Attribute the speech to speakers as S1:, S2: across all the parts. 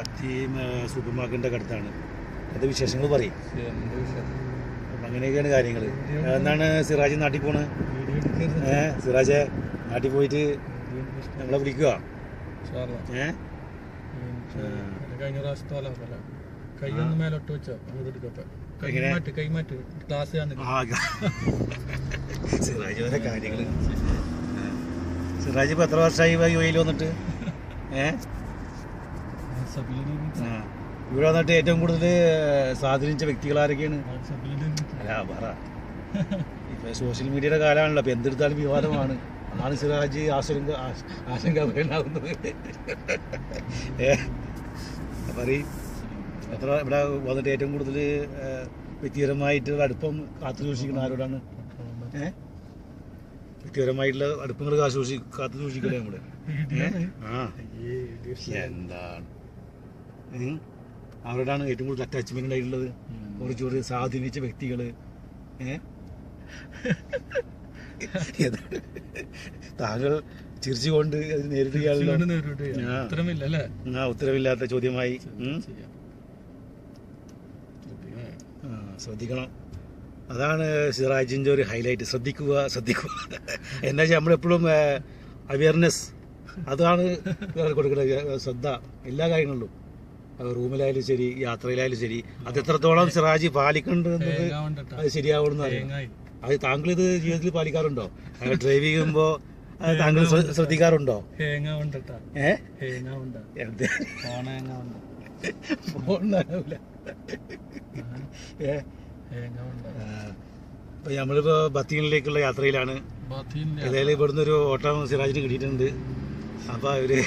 S1: കത്തി സൂപ്പർ മാർക്കറ്റിന്റെ അടുത്താണ്. അത് വിശേഷങ്ങൾ പറയും. അങ്ങനെയൊക്കെയാണ് കാര്യങ്ങൾ എന്നാണ് സിറാജ് നാട്ടിൽ പോണ്? ഏ സിറാജെ നാട്ടിൽ പോയിട്ട് നമ്മളെ വിളിക്കുക ഏ?
S2: കഴിഞ്ഞ പ്രാവശ്യത്തെ മേലോട്ട് വെച്ചോ. ക്ലാസ്
S1: സിറാജ് ഇപ്പൊ കാര്യങ്ങൾ സിറാജ് ഇപ്പോൾ എത്ര വർഷമായി യു എയിൽ വന്നിട്ട്? ഏ? ആ. ഇവിടെ വന്നിട്ട് ഏറ്റവും കൂടുതൽ സ്വാധീനിച്ച വ്യക്തികൾ ആരൊക്കെയാണ് അല്ല പറ. ഇപ്പൊ സോഷ്യൽ മീഡിയയുടെ കാലമാണല്ലോ അപ്പൊ എന്തെടുത്താലും വിവാദമാണ്. അതാണ് സിറാജ് ആശങ്ക ആശ- ആശങ്കാപരനാകുന്നത് പറയും എത്ര ഇവിടെ വന്നിട്ട് ഏറ്റവും കൂടുതൽ വ്യക്തിപരമായിട്ടുള്ള അടുപ്പം കാത്തു സൂക്ഷിക്കുന്ന ആരോടാണ്? ഏഹ് വ്യക്തിപരമായിട്ടുള്ള അടുപ്പങ്ങൾ കാത്തു സൂക്ഷി കാത്തു സൂക്ഷിക്കലേ നമ്മൾ ആ. എന്താണ്. അവരോടാണ് ഏറ്റവും കൂടുതൽ അറ്റാച്ച്മെന്റ് ഉണ്ടായിട്ടുള്ളത്. കുറച്ചുകൂടി സ്വാധീനിച്ച വ്യക്തികൾ. ഏഹ് ഏതാണ്? താങ്കൾ ചിരിച്ചുകൊണ്ട് നേരിടുകയാണല്ലോ ഉത്തരവില്ലാത്ത ചോദ്യമായി. ശ്രദ്ധിക്കണം. അതാണ് സിറാജിന്റെ ഒരു ഹൈലൈറ്റ് ശ്രദ്ധിക്കുക ശ്രദ്ധിക്കുക. എന്നാ വെച്ചാൽ നമ്മളെപ്പോഴും അവയർനെസ് അതാണ് കൊടുക്കുന്നത് ശ്രദ്ധ. എല്ലാ കാര്യങ്ങളിലും. റൂമിലായാലും ശരി യാത്രയിലായാലും ശരി അത് എത്രത്തോളം സിറാജി പാലിക്കേണ്ടത് അത് ശരിയാവണമെന്ന് അറിയാം?
S2: തേങ്ങായി.
S1: അത് താങ്കൾ ഇത് ജീവിതത്തിൽ പാലിക്കാറുണ്ടോ? ഡ്രൈവ് ചെയ്യുമ്പോൾ താങ്കൾ ശ്ര- ശ്രദ്ധിക്കാറുണ്ടോ. ആ, ഇപ്പൊ നമ്മളിപ്പോ ബത്തീനിലേക്കുള്ള യാത്രയിലാണ്. ഏതായാലും ഇവിടുന്ന് ഒരു ഓട്ടം സിറാജിന് കിട്ടിയിട്ടുണ്ട്. അപ്പൊ അവർ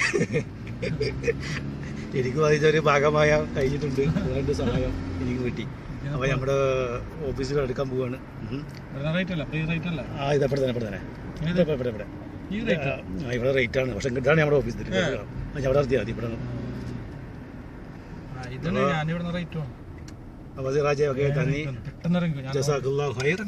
S1: എനിക്ക് ബാധിച്ചൊരു ഭാഗമായ കഴിഞ്ഞിട്ടുണ്ട്. അതുകൊണ്ട് സഹായം എനിക്ക് കിട്ടി. അപ്പോൾ നമ്മുടെ ഓഫീസിൽ എടുക്കാൻ പോവാണ്. ആ ഇത് എവിടെ തന്നെ തന്നെ. ഇവിടെ ഇവിടെ ഇവിടെ
S2: റേറ്റ്
S1: ആണ്. പക്ഷെ ഇതാണ് നമ്മുടെ ഓഫീസിൽ അവിടെ നിർത്തിയാൽ മതി ഇവിടെ
S2: ഇതാണ് ഞാനിവിടെ റേറ്റ് വേണം
S1: അപ്പൊ സിറാജെ ഒക്കെ നന്ദി
S2: പെട്ടെന്ന് ഇറങ്ങി
S1: ജസാഖുല്ലാ ഖൈർ.